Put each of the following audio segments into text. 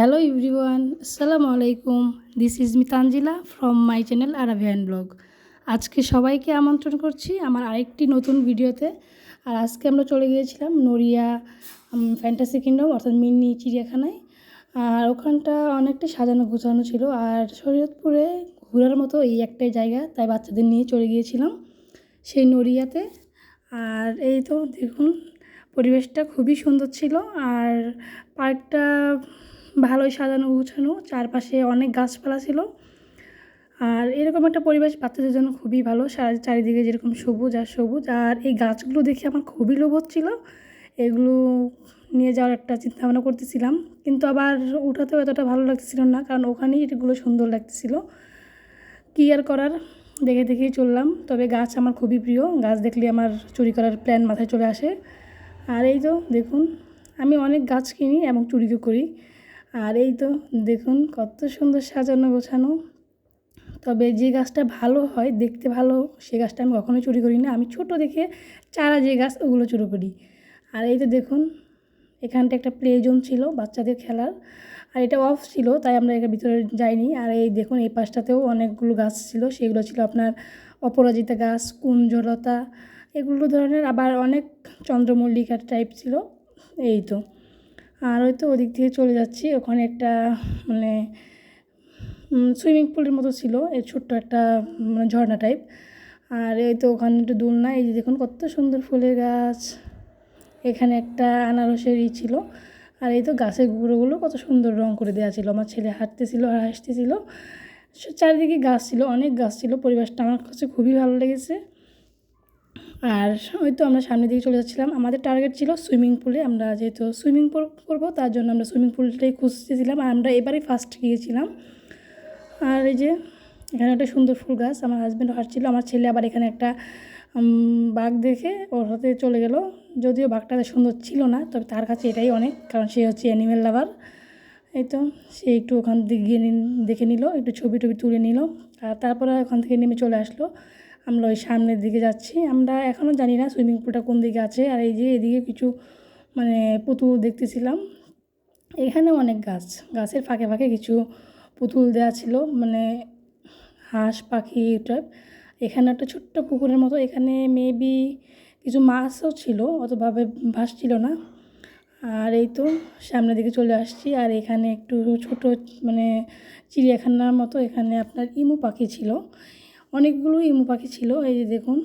Hello everyone আসসালামু আলাইকুম this is me Tanjila from my channel Arabian blog আজকে সবাইকে আমন্ত্রণ করছি আমার আরেকটি নতুন ভিডিওতে। আর আজকে আমরা চলে গিয়েছিলাম নড়িয়া ফ্যান্টাসি কিংডম অর্থাৎ মিনি চিড়িয়াখানায়। আর ওখানটা অনেকটা সাজানো গোছানো ছিল। আর শরীয়তপুরে ঘোরার মতো এই একটাই জায়গা, তাই বাচ্চাদের নিয়ে চলে গিয়েছিলাম সেই নড়িয়াতে। আর এই তো দেখুন, পরিবেশটা খুবই সুন্দর ছিল। আর পার্কটা ভালোই সাজানো গুছানো, চারপাশে অনেক গাছপালা ছিল। আর এরকম একটা পরিবেশ বাচ্চাদের জন্য খুবই ভালো। চারিদিকে যেরকম সবুজ আর সবুজ। আর এই গাছগুলো দেখে আমার খুবই লোভ হচ্ছিল। এগুলো নিয়ে যাওয়ার একটা চিন্তা ভাবনা করতেছিলাম। কিন্তু আবার উঠাতেও এতটা ভালো লাগতেছিল না, কারণ ওখানেই এগুলো সুন্দর লাগতেছিল। কী আর করার? দেখে দেখেই চললাম। তবে গাছ আমার খুবই প্রিয়। গাছ দেখলে আমার চুরি করার প্ল্যান মাথায় চলে আসে। আর এই তো দেখুন, আমি অনেক গাছ কিনি এবং চুরিও করি। আর এই তো দেখুন কত সুন্দর সাজানো গোছানো। তবে যে গাছটা ভালো হয়, দেখতে ভালো, সে গাছটা আমি কখনোই চুরি করি না আমি ছোট দেখে চারা যে গাছ, ওগুলো চুরি করি। আর এই তো দেখুন, এখানটা একটা প্লে জোন ছিল বাচ্চাদের খেলার। আর এটা অফ ছিল, তাই আমরা এর ভিতরে যাইনি। আর এই দেখুন, এই পাশটাতেও অনেকগুলো গাছ ছিল। সেগুলো ছিল আপনার অপরাজিতা গাছ, কুঞ্জলতা, এগুলো ধরনের আবার অনেক চন্দ্রমল্লিকার টাইপ ছিল। এই তো। আর ওই তো ওদিক থেকে চলে যাচ্ছি। ওখানে একটা মানে সুইমিং পুলের মতো ছিল। এই ছোট্ট একটা মানে ঝর্ণা টাইপ আর এই তো ওখানে একটু দোলনা। এই যে দেখুন কত সুন্দর ফুলের গাছ। এখানে একটা আনারসের ই ছিল। আর এই তো গাছের গুঁড়োগুলো কত সুন্দর রং করে দেওয়া ছিল। আমার ছেলে হাঁটতেছিল আর হাসতেছিল চারিদিকে গাছ ছিল, অনেক গাছ ছিল। পরিবেশটা আমার কাছে খুবই ভালো লেগেছে। আর ওই তো আমরা সামনের দিকে চলে যাচ্ছিলাম। আমাদের টার্গেট ছিল সুইমিং পুলে আমরা যেহেতু সুইমিং পুল করব, তার জন্য আমরা সুইমিং পুলটাই খুঁজতেছিলাম। আর আমরা এবারেই ফার্স্ট গিয়েছিলাম। আর এই যে, এখানে একটা সুন্দর ফুল গাছ। আমার হাজব্যান্ড হাঁটছিল। আমার ছেলে আবার এখানে একটা বাঘ দেখে ওর হাতে চলে গেল। যদিও বাঘটা সুন্দর ছিল না, তবে তার কাছে এটাই অনেক, কারণ সে হচ্ছে অ্যানিমেল লাভার এই তো, সে একটু ওখান থেকে গিয়ে দেখে নিল, একটু ছবি টবি তুলে নিল। আর তারপরে ওখান থেকে নেমে চলে আসলো। আমরা ওই সামনের দিকে যাচ্ছি। আমরা এখনও জানি না সুইমিং পুলটা কোন দিকে আছে। আর এই যে এদিকে কিছু মানে পুতুল দেখতেছিলাম। এখানেও অনেক গাছ। গাছের ফাঁকে ফাঁকে কিছু পুতুল দেওয়া ছিল। মানে হাঁস, পাখি টাইপ এখানে একটা ছোট্ট পুকুরের মতো। এখানে মেবি কিছু মাছও ছিল, অতভাবে ভাসছিল না। আর এই তো সামনের দিকে চলে আসছি। আর এখানে একটু ছোট মানে চিড়িয়াখানার মতো। এখানে আপনার ইমু পাখি ছিল। অনেকগুলো ইমু পাখি ছিল, এই যে দেখুন।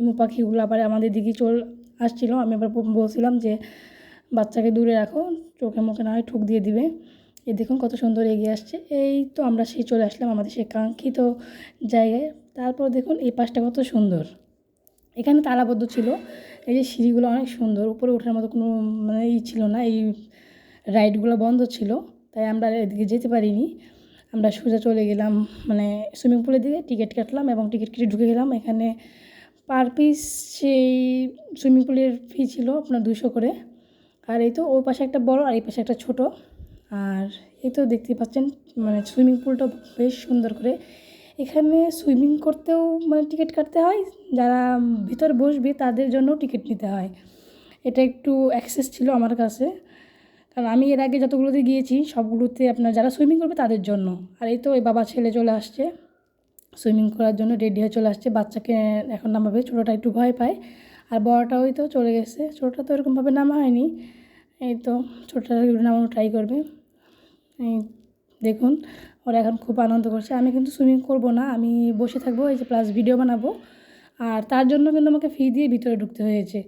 ইমু পাখিগুলো আবার আমাদের দিকে চল, আসছিল। আমি আবার বলছিলাম যে, বাচ্চাকে দূরে রাখো চোখে মুখে না হয় ঠুক দিয়ে দিবে। এই দেখুন কত সুন্দর এগিয়ে আসছে। এই তো আমরা সেই চলে আসলাম আমাদের সেই কাঙ্ক্ষিত জায়গায়। তারপর দেখুন এই পাশটা কত সুন্দর। এখানে তালাবদ্ধ ছিল। এই যে সিঁড়িগুলো অনেক সুন্দর। উপরে ওঠার মতো কোনো মানে ই ছিল না। এই রাইডগুলো বন্ধ ছিল। তাই আমরা এদিকে যেতে পারিনি। আমরা সোজা চলে গেলাম মানে সুইমিং পুলের দিকে, টিকিট কাটলাম এবং টিকিট কেটে ঢুকে গেলাম। এখানে পার পিস সেই সুইমিং পুলের ফি ছিল আপনার দুশো করে। আর এই তো ওই পাশে একটা বড় আর এই পাশে একটা ছোট। আর এই তো দেখতে পাচ্ছেন মানে সুইমিং পুলটা বেশ সুন্দর করে। এখানে সুইমিং করতেও মানে টিকিট কাটতে হয়, যারা ভিতর বসবে তাদের জন্য টিকিট নিতে হয়। এটা একটু অ্যাক্সেস ছিল আমার কাছে। কারণ আমি এর আগে যতগুলোতে গিয়েছি, সবগুলোতে আপনার যারা সুইমিং করবে তাদের জন্য। আর এই তো ওই বাবা ছেলে চলে আসছে। সুইমিং করার জন্য রেডি হয়ে চলে আসছে। বাচ্চাকে এখন নামাবে, ছোটোটা একটু ভয় পায়। আর বড়টা ওই তো চলে গেছে। ছোটোটা তো এরকমভাবে নামা হয়নি। এই তো ছোটোটা নামানো ট্রাই করবে। এই দেখুন, ওরা এখন খুব আনন্দ করছে। আমি কিন্তু সুইমিং করব না, আমি বসে থাকব, এই যে প্লাস ভিডিও বানাবো। আর তার জন্য কিন্তু আমাকে ফি দিয়ে ভিতরে ঢুকতে হয়েছে।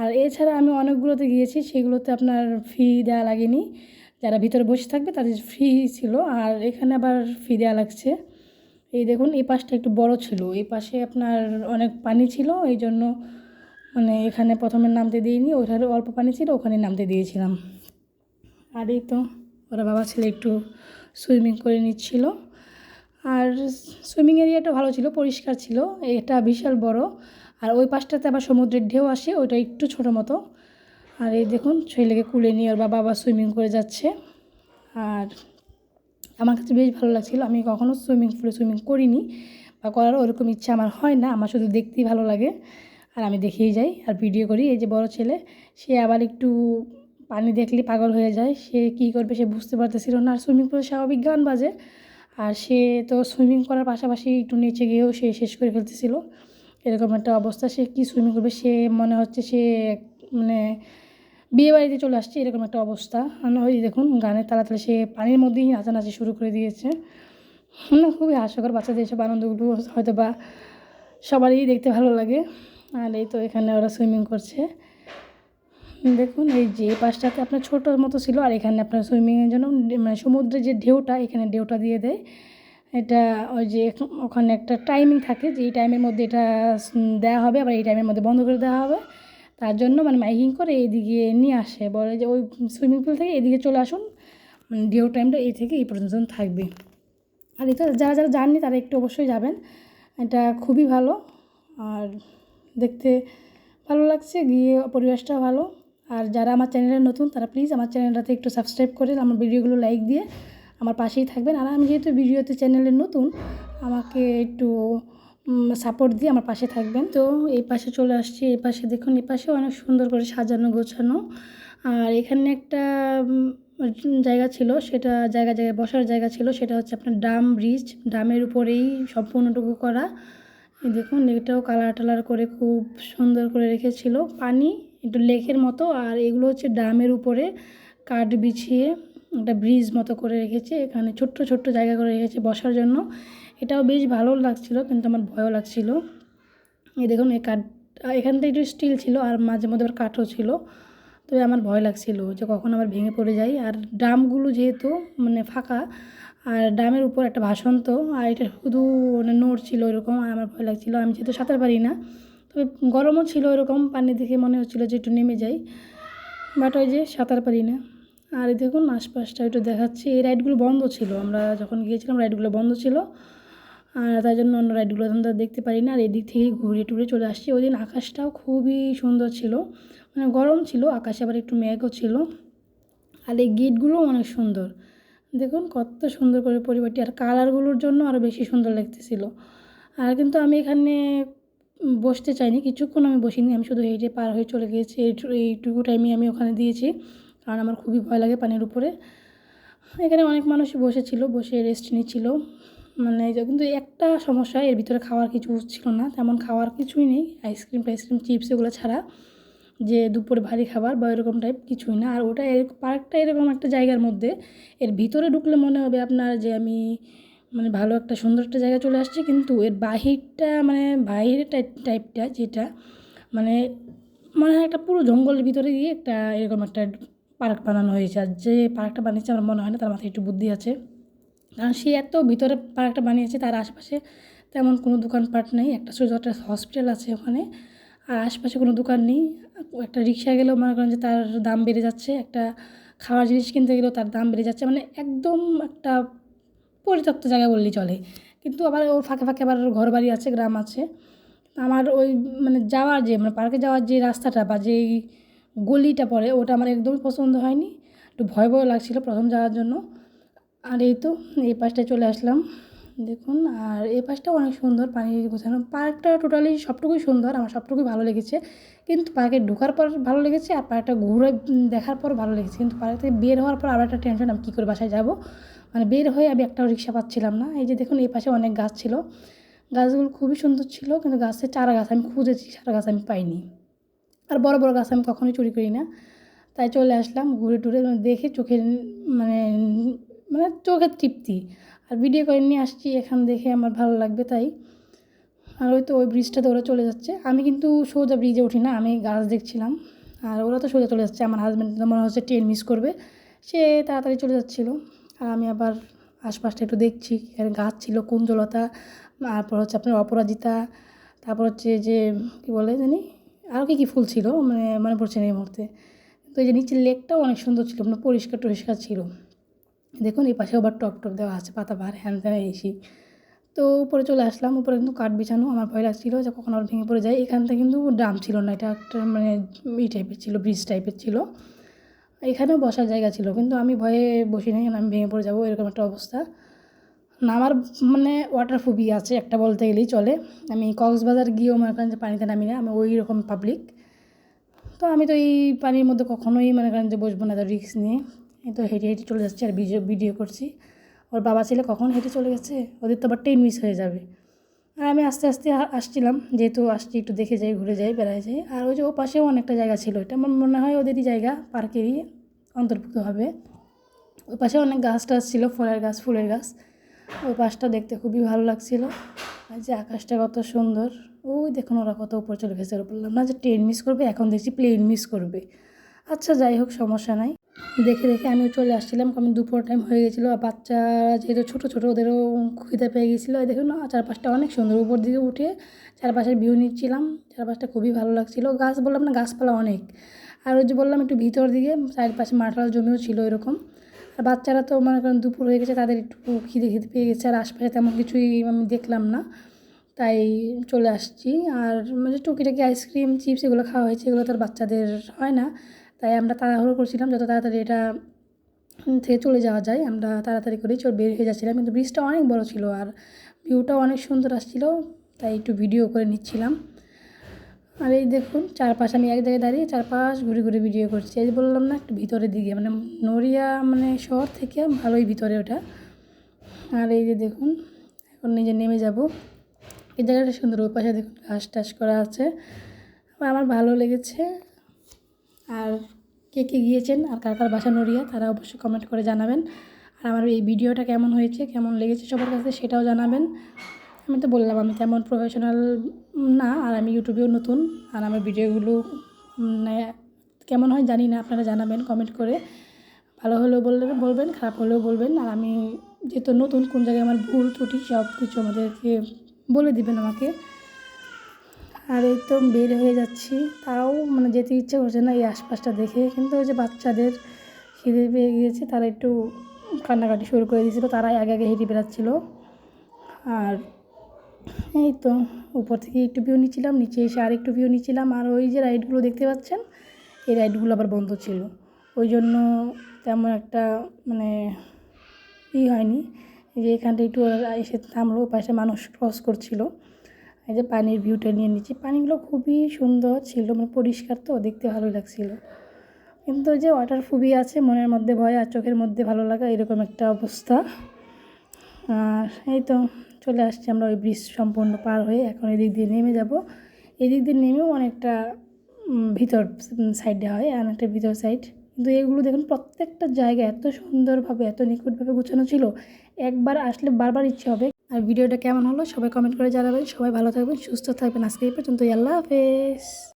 আর এছাড়া আমি অনেকগুলোতে গিয়েছি, সেগুলোতে আপনার ফি দেওয়া লাগেনি। যারা ভিতরে বসে থাকবে তাদের ফ্রি ছিল, আর এখানে আবার ফি দেওয়া লাগছে। এই দেখুন, এই পাশটা একটু বড় ছিল, এই পাশে আপনার অনেক পানি ছিল, এই জন্য মানে এখানে প্রথমে নামতে দিইনি, ওখানে অল্প পানি ছিল, ওখানে নামতে দিয়েছিলাম। আর এই তো, ওরা বাবা ছেলে একটু সুইমিং করে নিচ্ছিল। আর সুইমিং এরিয়াটা ভালো ছিল, পরিষ্কার ছিল, এটা বিশাল বড়, আর ওই পাশটাতে আবার সমুদ্রের ঢেউ আসে, ওইটা একটু ছোটো মতো। আর এই দেখুন, ছেলেকে কুলে নিয়ে ওর বাবা আবার সুইমিং করে যাচ্ছে। আর আমার কাছে বেশ ভালো লাগছিল, আমি কখনও সুইমিং পুলে সুইমিং করিনি, বা করার ওরকম ইচ্ছা আমার হয় না, আমার শুধু দেখতেই ভালো লাগে। আর আমি দেখেই যাই, আর ভিডিও করি, এই যে বড় ছেলে, সে আবার একটু পানি দেখলে পাগল হয়ে যায়, সে কী করবে সে বুঝতে পারতেছিল না, আর সুইমিং পুলে স্বাভাবিক গান বাজে। আর সে তো সুইমিং করার পাশাপাশি একটু নিচে গিয়েও সে শেষ করে ফেলতেছিল। এরকম একটা অবস্থা, সে কী সুইমিং করবে? সে মনে হচ্ছে সে মানে বিয়ে বাড়িতে চলে আসছে, এরকম একটা অবস্থা। ওই দেখুন, গানের তাড়াতাড়ি সে পানির মধ্যেই নাচানাচি শুরু করে দিয়েছে। মানে খুবই হাস্যকর বাচ্চাদের এসব আনন্দগুলো হয়তো বা সবারই দেখতে ভালো লাগে। আর এই তো এখানে ওরা সুইমিং করছে। দেখুন, এই যে পাশটাতে আপনার ছোটোর মতো ছিল, আর এখানে আপনার সুইমিংয়ের জন্য মানে সমুদ্রের যে ঢেউটা, এখানে ঢেউটা দিয়ে দেয়। এটা ওই যে ওখানে একটা টাইমিং থাকে যে এই টাইমের মধ্যে এটা দেওয়া হবে, আবার এই টাইমের মধ্যে বন্ধ করে দেওয়া হবে। তার জন্য মানে মাইকিং করে এইদিকে নিয়ে আসে, বলে যে ওই সুইমিং পুল থেকে এদিকে চলে আসুন। মানে ঢেউ টাইমটা এই থেকে এই পর্যন্ত থাকবে। আর এটা যারা যারা যাননি, তারা একটু অবশ্যই যাবেন। এটা খুবই ভালো। আর দেখতে ভালো লাগছে, গিয়ে পরিবেশটা ভালো। আর যারা আমার চ্যানেলে নতুন, তারা প্লিজ আমার চ্যানেলটাতে একটু সাবস্ক্রাইব করে আমার ভিডিওগুলো লাইক দিয়ে আমার পাশেই থাকবেন। আর আমি যেহেতু ভিডিওতে চ্যানেলে নতুন, আমাকে একটু সাপোর্ট দিয়ে আমার পাশে থাকবেন। তো এই পাশে চলে আসছি, এই পাশে দেখুন, এই পাশে অনেক সুন্দর করে সাজানো, গোছানো। আর এখানে একটা জায়গা ছিল, সেটা জায়গা, জায়গায় বসার জায়গা ছিল, সেটা হচ্ছে আপনার ডাম ব্রিজ ডামের উপরেই সম্পূর্ণটুকু করা। দেখুন, এটাও কালার টালার করে খুব সুন্দর করে রেখেছিল। পানি একটু লেকের মতো আর এগুলো হচ্ছে ড্রামের উপরে কাঠ বিছিয়ে একটা ব্রিজ মতো করে রেখেছে। এখানে ছোট্ট ছোট্ট জায়গা করে রেখেছে বসার জন্য। এটাও বেশ ভালো লাগছিল কিন্তু আমার ভয়ও লাগছিল। এই দেখুন, এই কাঠ এখানটা একটু স্টিল ছিল আর মাঝে মধ্যে আবার কাঠও ছিল। তবে আমার ভয় লাগছিল যে কখন আবার ভেঙে পড়ে যায়। আর ড্রামগুলো যেহেতু মানে ফাঁকা, আর ড্রামের উপর একটা ভাসন্ত, আর এটা শুধু মানে নোড় ছিল এরকম, আর আমার ভয় লাগছিল। আমি যেহেতু সাঁতার পারি না তবে গরমও ছিল এরকম পানি দেখে মনে হচ্ছিল যে একটু নেমে যাই। বাট ওই যে সাঁতার পারি না। আর দেখুন আশপাশটা একটু দেখাচ্ছি। এই রাইডগুলো বন্ধ ছিল। আমরা যখন গিয়েছিলাম, রাইডগুলো বন্ধ ছিল। আর তাই জন্য অন্য রাইডগুলো আমরা দেখতে পারি না। আর এদিক থেকে ঘুরে টুরে চলে আসছি। ওই দিন আকাশটাও খুবই সুন্দর ছিল। মানে গরম ছিল, আকাশে আবার একটু মেঘও ছিল। আর এই গেটগুলোও অনেক সুন্দর। দেখুন কত সুন্দর করে পরিবারটি। আর কালারগুলোর জন্য আরও বেশি সুন্দর লাগতেছিল। আর কিন্তু আমি এখানে বসতে চাইনি, কিছুক্ষণ আমি বসিনি, আমি শুধু হেঁটে পার হয়ে চলে গিয়েছি। এইটু- এইটুকু টাইমে আমি ওখানে দিয়েছি, কারণ আমার খুবই ভয় লাগে পানির উপরে। এখানে অনেক মানুষই বসেছিল, বসে রেস্ট নিচ্ছিল। মানে কিন্তু একটা সমস্যা, এর ভিতরে খাওয়ার কিছু ছিল না, তেমন খাওয়ার কিছুই নেই আইসক্রিম টাইসক্রিম চিপস এগুলো ছাড়া। যে দুপুরে ভারী খাবার বা এরকম টাইপ কিছুই না, আর ওটা পার্কটা এরকম একটা জায়গার মধ্যে, এর ভিতরে ঢুকলে মনে হবে আপনার যে আমি মানে ভালো একটা সুন্দর একটা জায়গায় চলে আসছি, কিন্তু এর বাহিরটা মানে বাহিরের টাইপ টাইপটা যেটা মানে মনে হয় একটা পুরো জঙ্গলের ভিতরে গিয়ে একটা এরকম একটা পার্ক বানানো হয়েছে। আর যে পার্কটা বানিয়েছে আমার মনে হয় না, তার মাথায় একটু বুদ্ধি আছে। কারণ সে এত ভিতরে পার্কটা বানিয়েছে, তার আশেপাশে তেমন কোনো দোকানপাট নেই। একটা শুধু একটা হসপিটাল আছে ওখানে, আর আশপাশে কোনো দোকান নেই। একটা রিক্সা গেলেও মনে করেন যে তার দাম বেড়ে যাচ্ছে। একটা খাওয়ার জিনিস কিনতে গেলেও তার দাম বেড়ে যাচ্ছে। মানে একদম একটা পরিত্যক্ত জায়গা বললেই চলে। কিন্তু আবার ওর ফাঁকে ফাঁকে আবার ঘর বাড়ি আছে, গ্রাম আছে। আমার ওই মানে যাওয়ার যে মানে পার্কে যাওয়ার যে রাস্তাটা বা যেই গলিটা পড়ে, ওটা আমার একদমই পছন্দ হয়নি। একটু ভয় ভয় লাগছিল প্রথম যাওয়ার জন্য। আর এই তো, এই পাশটায় চলে আসলাম। দেখুন, আর এই পাশটাও অনেক সুন্দর পানি গোছানো। পার্কটা টোটালি সবটুকুই সুন্দর, আমার সবটুকুই ভালো লেগেছে। কিন্তু পার্কে ঢোকার পর ভালো লেগেছে আর পার্কটা ঘুরে দেখার পর ভালো লেগেছে। কিন্তু পার্ক থেকে বের হওয়ার পর আবার একটা টেনশন, আমি কী করে বাসায় যাব? মানে বের হয়ে আমি একটাও রিক্সা পাচ্ছিলাম না। এই যে দেখুন, এই পাশে অনেক গাছ ছিল। গাছগুলো খুবই সুন্দর ছিল, কিন্তু গাছের চারা গাছ আমি খুঁজেছি, চারা গাছ আমি পাইনি। আর বড় বড় গাছ আমি কখনোই চুরি করি না। তাই চলে আসলাম ঘুরে টুরে মানে দেখে চোখের মানে মানে চোখের তৃপ্তি। আর ভিডিও করে নিয়ে আসছি, এখান দেখে আমার ভালো লাগবে তাই। আর ওই তো ওই ব্রিজটাতে ওরা চলে যাচ্ছে। আমি কিন্তু সোজা ব্রিজে উঠি না, আমি গাছ দেখছিলাম। আর ওরা তো সোজা চলে যাচ্ছে, আমার হাজব্যান্ড মনে হচ্ছে ট্রেন মিস করবে। সে তাড়াতাড়ি চলে যাচ্ছিল। আর আমি আবার আশপাশটা একটু দেখছি, এখানে গাছ ছিল, কুঞ্জলতা, তারপর হচ্ছে আপনার অপরাজিতা, তারপর হচ্ছে যে, কী বলে জানি আরও কী কী ফুল ছিল মানে মনে পড়ছে না এই মুহূর্তে। তো এই যে নিচের লেকটাও অনেক সুন্দর ছিল মানে পরিষ্কার টরিষ্কার ছিল। দেখুন, এই পাশে আবার টপ টপ দেওয়া আছে, পাতা ভার হ্যান ত্যান এসি তো উপরে চলে আসলাম, উপরে কিন্তু কাঠ বিছানো, আমার ভয় লাগছিল যে কখন আবার ভেঙে পড়ে যায়। এখান থেকে কিন্তু ড্রাম ছিল না, এটা একটা মানে ই টাইপের ছিল, ব্রিজ টাইপের ছিল। এখানেও বসার জায়গা ছিল, কিন্তু আমি ভয়ে বসি নাই আমি ভেঙে পড়ে যাব, এরকম একটা অবস্থা। নামার মানে ওয়াটার ফুবি আছে, একটা বলতে গেলেই চলে। আমি কক্সবাজার গিয়েও মনে করেন যে পানিতে নামি না, আমি ওই রকম পাবলিক তো আমি তো এই পানির মধ্যে কখনোই মনে করেন যে বসবো না তো রিস্ক নিয়ে। এই তো হেঁটে হেঁটে চলে যাচ্ছি আর ভিডিও ভিডিও করছি। ওর বাবা ছেলে কখন হেঁটে চলে গেছে? ওদের তো আবার ট্রেন মিস হয়ে যাবে। আর আমি আস্তে আস্তে আসছিলাম, যেহেতু আসছি একটু দেখে যাই, ঘুরে যাই, বেড়ায় যাই। আর ওই যে ও পাশেও অনেকটা জায়গা ছিল, এটা আমার মনে হয় ওদেরই জায়গা, পার্কেরই অন্তর্ভুক্ত হবে। ওই পাশে অনেক গাছ টাছ ছিল, ফলের গাছ, ফুলের গাছ। ওই পাশটা দেখতে খুবই ভালো লাগছিল। আর যে আকাশটা কত সুন্দর, ওই দেখুন ওরা কত উপর চলে গেছে বললাম, না যে ট্রেন মিস করবে, এখন দেখছি প্লেন মিস করবে। আচ্ছা যাই হোক, সমস্যা নাই। দেখে দেখে আমিও চলে আসছিলাম। কারণ দুপুর টাইম হয়ে গেছিল আর বাচ্চারা যেহেতু ছোটো ছোটো ওদেরও খিদে পেয়ে গেছিল। এই দেখুন না, চারপাশটা অনেক সুন্দর। উপর দিকে উঠে চারপাশের ভিউ নিচ্ছিলাম। চারপাশটা খুবই ভালো লাগছিল। গাছ বললাম না, গাছপালা অনেক। আর ওই যে বললাম একটু ভিতর দিকে, চারপাশে মাঠাল জমিও ছিল এরকম। আর বাচ্চারা তো মনে করেন দুপুর হয়ে গেছে, তাদের একটু খিদে খিদে পেয়ে গেছে। আর আশপাশে তেমন কিছুই আমি দেখলাম না। তাই চলে আসছি। আর মানে টুকিটাকি আইসক্রিম চিপস এগুলো খাওয়া হয়েছে, এগুলো তো আর বাচ্চাদের হয় না। তাই আমরা তাড়াহুড়ো করছিলাম যত তাড়াতাড়ি এটা থেকে চলে যাওয়া যায়। আমরা তাড়াতাড়ি করেই চল বের হয়ে যাচ্ছিলাম। কিন্তু ব্রিজটা অনেক বড় ছিল আর ভিউটাও অনেক সুন্দর আসছিল, তাই একটু ভিডিও করে নিচ্ছিলাম। আর এই দেখুন, চারপাশ আমি এক জায়গায় দাঁড়িয়ে চারপাশ ঘুরে ঘুরে ভিডিও করছি। এই বললাম না, একটু ভিতরের দিকে মানে নড়িয়া মানে শহর থেকে ভালোই ভিতরে ওটা। আর এই যে দেখুন, এখন নিজে নেমে যাব। এই জায়গাটা সুন্দর, ওই পাশে দেখুন ঘাস টাস করা আছে। আমার ভালো লেগেছে। আর কে কে গিয়েছেন আর কার কার বাসা নড়িয়া, তারা অবশ্যই কমেন্ট করে জানাবেন। আর আমার এই ভিডিওটা কেমন হয়েছে, কেমন লেগেছে সবার কাছে সেটাও জানাবেন। আমি তো বললাম, আমি তেমন প্রফেশনাল না, আর আমি ইউটিউবেও নতুন। আর আমার ভিডিওগুলো মানে কেমন হয় জানি না, আপনারা জানাবেন কমেন্ট করে। ভালো হলেও বলবেন বলবেন, খারাপ হলেও বলবেন। আর আমি যেহেতু নতুন, কোন জায়গায় আমার ভুল, ত্রুটি সব কিছু আমাদেরকে বলে দিবেন আমাকে। আর এই তো বের হয়ে যাচ্ছি। তাও মানে যেতে ইচ্ছে করছে না এই আশপাশটা দেখে। কিন্তু ওই যে বাচ্চাদের খিদে পেয়ে গিয়েছে, তারা একটু কান্নাকাটি শুরু করে দিয়েছিলো। তারাই আগে আগে হেঁটে বেড়াচ্ছিলো। আর এই তো উপর থেকে একটু ভিউ নিচ্ছিলাম, নিচে এসে আর একটু ভিউ নিচ্ছিলাম। আর ওই যে রাইডগুলো দেখতে পাচ্ছেন, এই রাইডগুলো আবার বন্ধ ছিল। ওই জন্য তেমন একটা মানে ই হয়নি যে এখানটা একটু এসে থামলো পাশে মানুষ ক্রস করছিল। এই যে পানির ভিউটা নিয়ে নিচ্ছি। পানিগুলো খুবই সুন্দর ছিল মানে পরিষ্কার তো, দেখতে ভালো লাগছিল। কিন্তু যে ওয়াটার ফুবি আছে, মনের মধ্যে ভয় আর চোখের মধ্যে ভালো লাগা, এরকম একটা অবস্থা। আর এই তো চলে আসছি আমরা ওই ব্রিজ সম্পূর্ণ পার হয়ে, এখন এদিক দিয়ে নেমে যাব। এদিক দিয়ে নেমেও অনেকটা ভিতর সাইডে হয়, অনেকটা ভিতর সাইড কিন্তু এগুলো দেখুন, প্রত্যেকটা জায়গা এত সুন্দরভাবে, এত নিখুঁতভাবে গুছানো ছিল। একবার আসলে বারবার ইচ্ছে হবে আর ভিডিওটা কেমন হলো সবাই কমেন্ট করে জানাবেন। সবাই ভালো থাকবেন, সুস্থ থাকবেন। আজকে এই পর্যন্ত আল্লাহ হাফেজ।